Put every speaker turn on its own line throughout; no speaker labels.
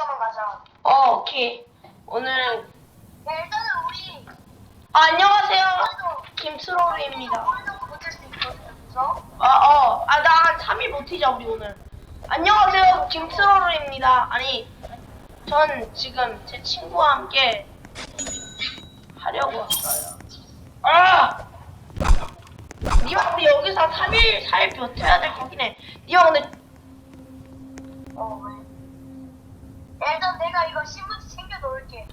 부터만 가자.
어, 오케이. 오늘
야, 일단은 우리
아, 안녕하세요.
그래도
김스로우입니다.
오늘 정도 버틸 수 있거든. 그래서
아, 어, 아, 나 한 3일 버티자 우리 오늘. 안녕하세요, 김스로우입니다. 아니, 전 지금 제 친구와 함께 하려고 왔어요. 아! 니가 우리 여기서 3일, 4일 버텨야 될 거긴 해. 니가 근데
어 왜? 야, 일단 내가 이거 신문지 챙겨 놓을게.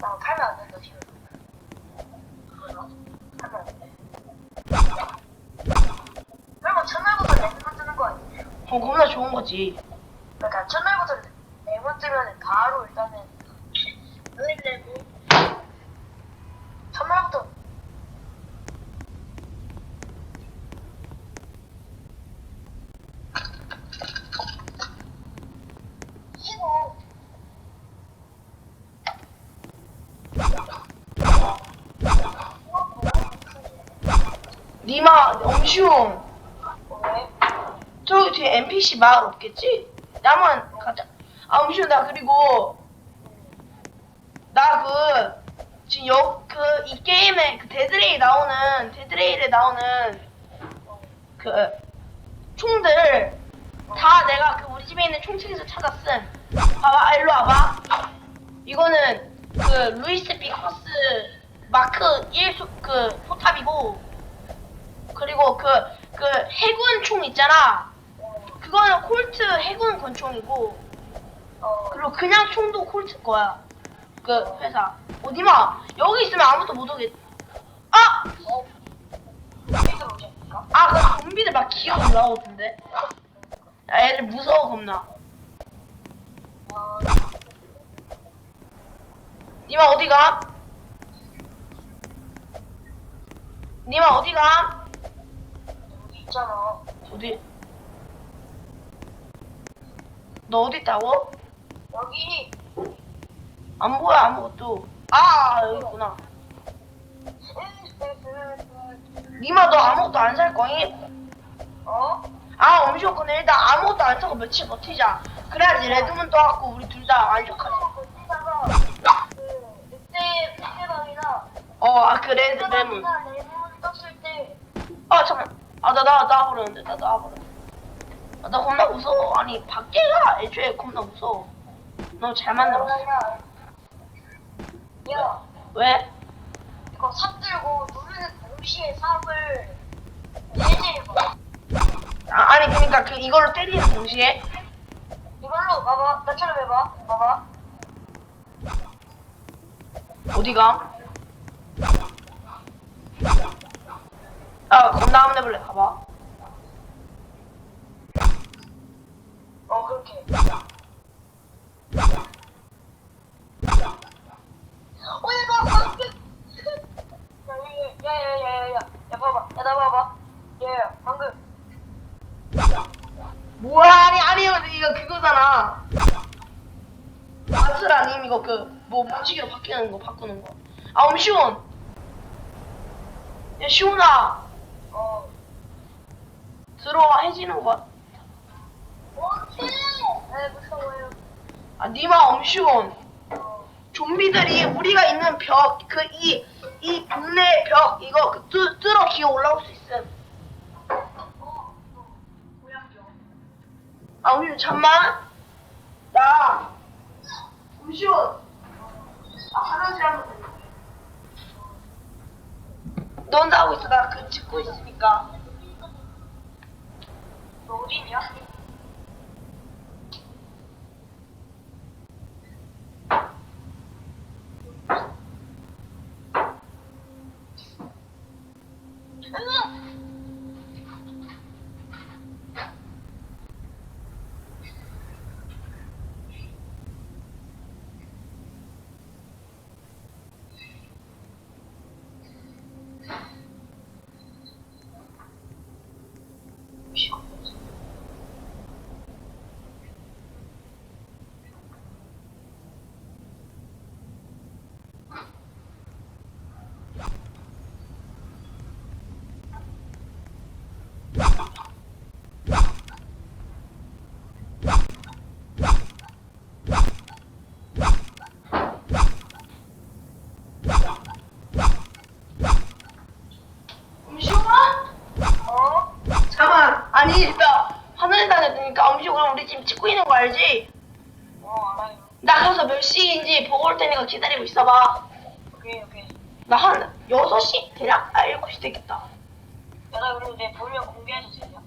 나 팔면 안 된다 지금. 팔면 안 돼. 그러면 첫날부터 레몬 뜨는 거 아니야?
어, 겁나 좋은 거지.
그러니까 첫날부터 레몬 뜨면 바로 일단은 왜 레몬? 첫날부터
니마, 엄시웅.
왜?
저기 뒤에 NPC 마을 없겠지? 나만 가자. 아, 엄시웅, 나 그리고, 나 그, 지금 여, 그, 이 게임에 그 데드레이 나오는, 데드레이에 나오는 그, 총들, 다 내가 그 우리 집에 있는 총책에서 찾았음. 봐봐, 아, 일로 와봐. 이거는 그, 루이스 비커스 마크 1, 소, 그, 포탑이고, 그리고 그, 그 해군 총 있잖아. 그거는 콜트 해군 권총이고,
어,
그리고 그냥 총도 콜트 거야. 그 회사. 어디마? 여기 있으면 아무도 못 오겠. 아!
어?
아, 그 좀비들 막 기어 올라오던데. 야, 애들 무서워 겁나.
어,
니마 어디 가? 니마 어디 가?
여기 있잖아.
어디? 너 어디 있다고?
여기
안 보여 아무것도. 아 여기 있구나. 니마 너 아무것도 안 살 거니?
어?
아 엄시오 근데 일단 아무것도 안 사고 며칠 버티자. 그래야지 레드문 떠갖고 우리
둘다그 늑대 늑대방이나
어아그 레드 레몬.
늑대방이나 레몬 떴을 때
아 잠깐. 아나나 나와버렸는데 나 나와버렸. 아, 나 겁나 무서워. 아니 밖에가 애초에 겁나 무서워. 너 잘 만들었어.
야, 야
왜?
이거 삽 들고 누르는 동시에 삽을 내리봐
아, 아니 그러니까 그 이걸로 때리는 동시에.
이걸로 봐봐. 나처럼 해봐. 봐봐.
어디가? 아 겁나 한번 해볼래. 가봐.
어 그렇게 어 얘가 방금 야야야야야야 야 봐봐 야 나 봐봐 얘 방금
뭐야 아니 아니 이거 이거 그거잖아. 마술 아님 이거 그뭐 무지개로 바뀌는 거 바꾸는 거. 아 엄시원. 야 시원아
어
들어와 해지는 거.
어때? 에 무서워요
아 니마 엄시원.
어
좀비들이 우리가 있는 벽 그 이이 동네 벽 이거 그 뚫, 뚫어 기어 올라올 수 있음.
어, 고양이요.
아 엄시원 잠만. 나 엄시원. 아 화장실 한번. 너 혼자 하고 있어. 나 그 찍고 있으니까.
너 어디 있냐?
아니 진짜 하늘에 다녔으니까 엄청 그럼 우리 지금 찍고 있는 거 알지?
어 알아요.
나가서 몇 시인지 보고 올 테니까 기다리고 있어봐.
오케이 오케이.
나 한 6시? 대략? 아 7시 되겠다.
야나 그리고 내 본명 공개해도 되냐?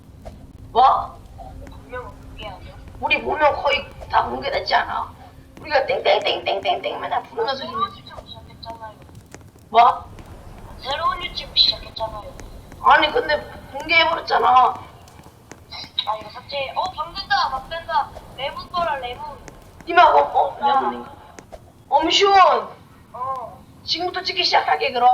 뭐?
본명 공개하냐?
우리 보면 거의 다 공개됐지 않아? 우리가 땡땡땡땡땡땡 맨날 부르면서
새로운
지내지.
유튜브 시작했잖아요.
뭐?
새로운 유튜브 시작했잖아요.
아니 근데 공개해버렸잖아.
아 이거 삭제. 어 방 된다 방된다. 레몬 거라 레몬.
니마고 어? 레몬인가? 엄슌!
어.
지금부터 찍기 시작할게 그럼.